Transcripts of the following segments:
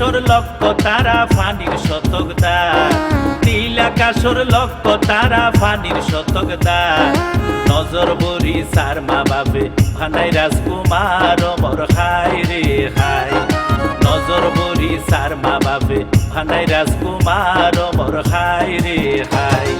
আকাশর লক্ষ তারা ফানির শতক দার নীল আকাশর লক্ষ তারা ফানির শতক দার নজর বরি সার মা বাবে ভানাই রাজকুমার অমর হাই রে হাই নজর বরি সার মা বাবে ভানাই রাজকুমার অমর হাই রে হাই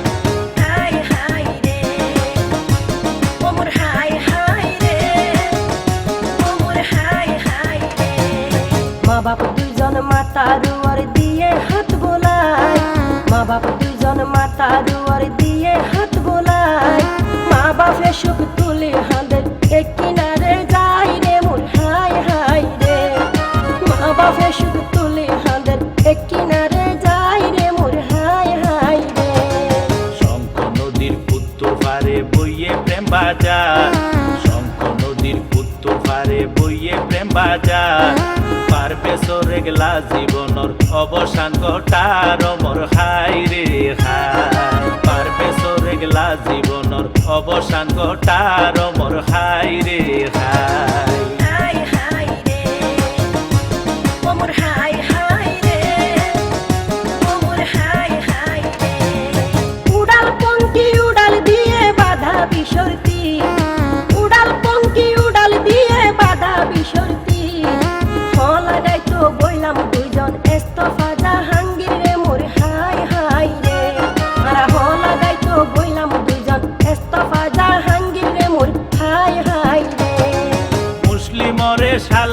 মাতা রুয়ার দিয়ে হাত বোলায়। মা বাপ দুজন মাতা রুয়ার পারবে সরে গেলা জীবনর অবসান ঘটার অমর হাই রে হাই পারবে সরে গেলা জীবনর অবসান ঘটার অমর হাই রে হাই হাই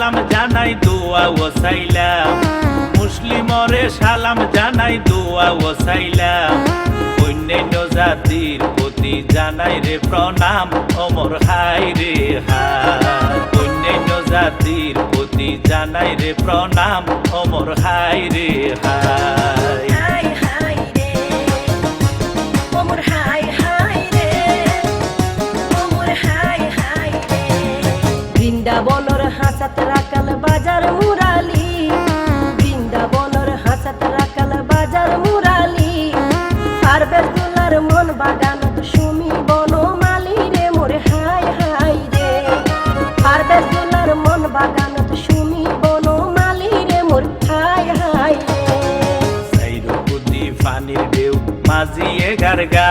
সালাম জানাই, দোয়া ও সাইলাম মুসলিমরে সালাম জানাই, দোয়া ও সাইলাম অন্যান্য জাতির প্রতি জানাই রে প্রণাম, অমর হাই রে হাই অন্যান্য জাতির প্রতি জানাই রে প্রণাম, অমর হাই রে হাই বাজার মুরালি, বৃন্দাবনর হাসাত রাকাল বাজার মুরালি। দুলার মন বাগানত সুমি বনমালি রে, মোর হাই হাই রে। পারবের দুলার মন বাগানত সুমি বনমালি রে, মোর হাই হাই রে। সাইরুকুদি ফানির ঢেউ মাঝিয়ে গারগা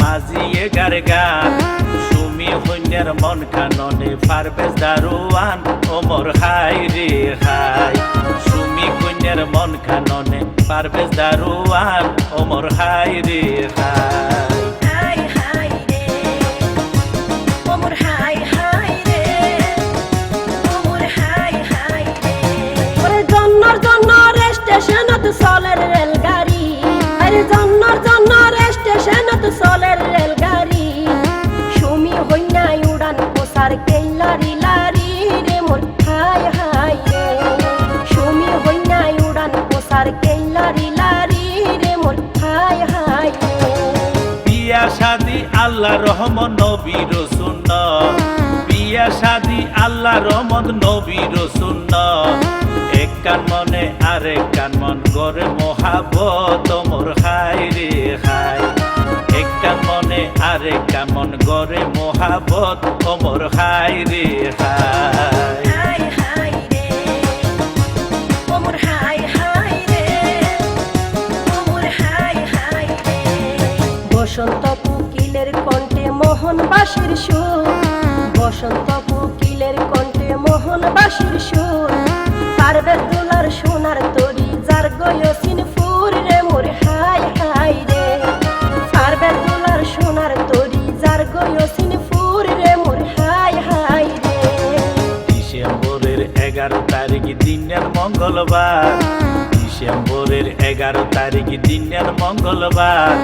মাঝিয়ে গারগা সুমি হইনের মন কাননে ফারবেজ দারুয়ান ওমর হাই রে হাই। সুমি কন্যার মন কাননে ফারবেজ দারুয়ান ওমর হাই রে হাই। হাই হাই রে হাই হাই রে ওমর হাই হাই রে। জন্নর জন্নর স্টেশনত চলের রেলগাড়ি। আরে জন্নর কেল্লারি লারি রে মোর হাই হাই রে। সুমি লারি হাই বিয়া শাদি আল্লাহ রহমত, নবীর শূন্য বিয়া শাদি আল্লাহ রহমত, নবীর শূন্য এক কান মনে আরেক কান মন গরে মহাবত মোর হাই রে হাই মনে আরেক কান মন গরে মহাবত ওমর হাই রে হাই বসন্ত কুকিলের কণ্ঠে মোহন বাসির সুর, বসন্ত কুকিলের কণ্ঠে মোহন বাসির সুর পারবের দোলার সোনার দিনের মঙ্গলবার, ডিসেম্বরের এগারো তারিখ দিনের মঙ্গলবার।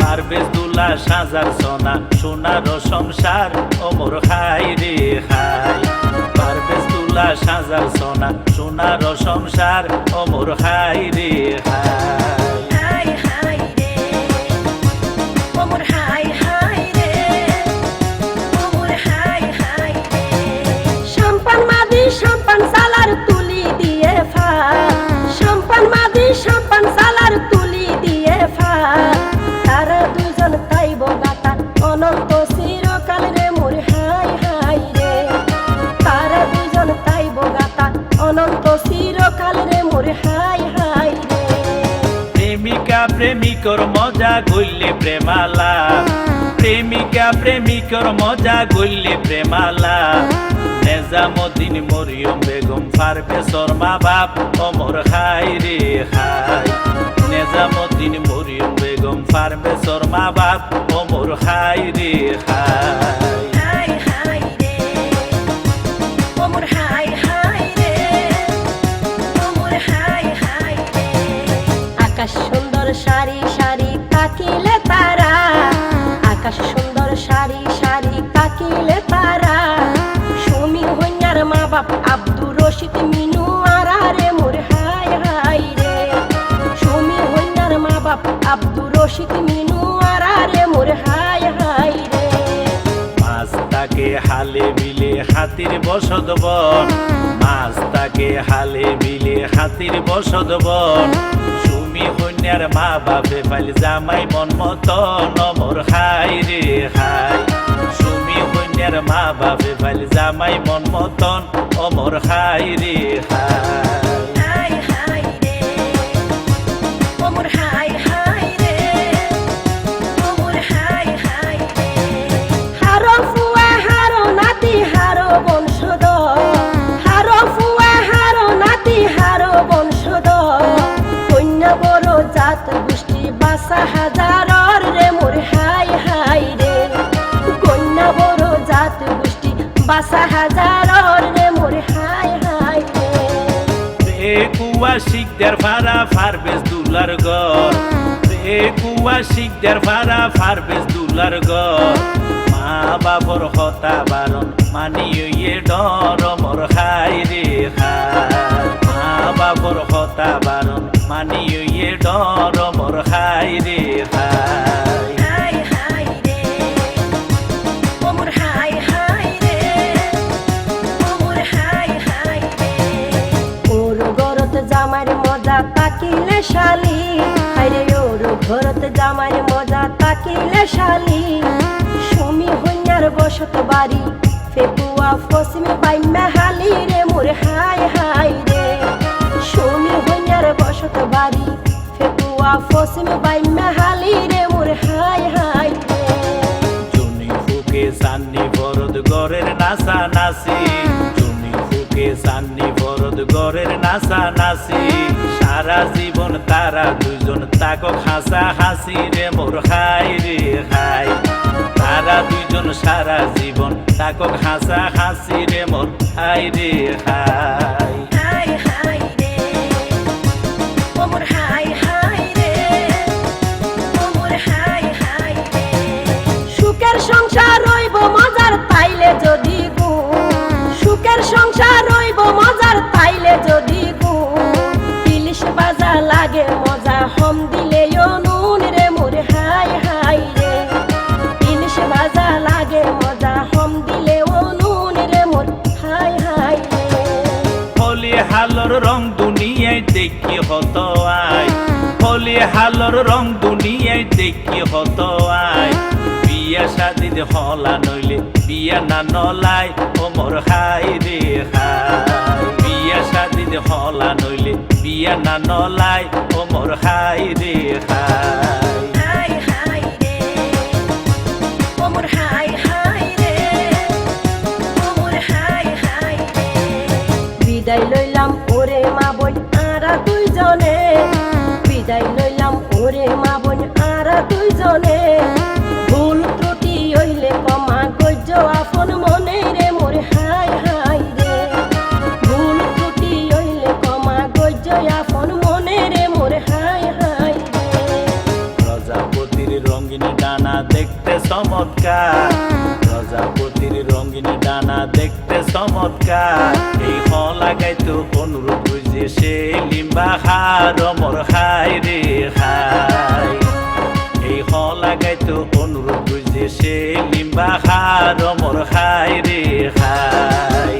পারবেজ দুলা সাজার সোনা, সোনার সংসার অমর হাই রে হাই। পারবেজ সাজার সোনা, সোনার সংসার অমর হাই রে হাই। প্রেমিকর মজা গইলে প্রেমালা। প্রেমিকা প্রেমিকর মজা গইলে প্রেমালা। নেজামুদ্দিন মরিয়ম বেগম ফারবে শর্মা বাপ, অমর খাই রে খাই নেজামুদ্দিন মরিয়ম বেগম ফারবে শর্মা বাপ, অমর খাই রে খাই সারি সারি থাকিলে তারা। আকাশ তাকে হালে বিলে হাতির বসত বন। মাছ তাকে হালে বিলে হাতির বসত বন। সুমি কন্যার মা বাপে পাইল জামাই মন মত নমর হাই রে হাই সুমি কন্যার মা বাপে পাইল জামাই মন মতন। অমর হাই রে হাই গোষ্ঠী বাসা হাজারর রে মোর হাই হাই রে। কন্যা বড় জাত গোষ্ঠী, বাসা হাজারর রে মোর হাই হাই রে। কুয়া শিকদার ফারা ফারবেস দুলার গর এ কুয়া শিকদার ফারা ফারবেস দুলার গর মা বাবর হতা বারণ মানিয়ে ইয়ে ডর। শালি। হাইরে ওর ঘরত জামার মজা তাকিলে শালি। সুমি হইনার বসত বাড়ি ফেকুয়া ফসমি বাই মেহালি রে মোর হাই হাই রে। সুমি হইনার বসত বাড়ি ফেকুয়া ফসমি বাই মেহালি রে মোর হাই হাই রে। চুনি ফুকে সান্নি বরদ গরের নাসা নাসি বরদ গরের নাসা নাসি সারা জীবন তারা দুজন তাক হাসা হাসি রে, মোর খাই রে খাই তারা দুইজন সারা জীবন তাক হাসা হাসি রে, মোর হাই হাই। রে হাই হাই হাই হাই সংসার রইব মজার পাইলে যদি হত আয় হলি হালর রং দুনিয়ায় দেখি হত আয় বিয়া শাদিদ হলা নইলে বিয়া না নলাই অমর হাই রে হাই। বিয়া শাদিদ হলা নইলে বিয়া না নলাই অমর হাই রে হাই। আর মর হাই রে হাই এই হ লাগাই তো অনুরোধ বুঝে সে নিম্বা হার মর হাই রে হাই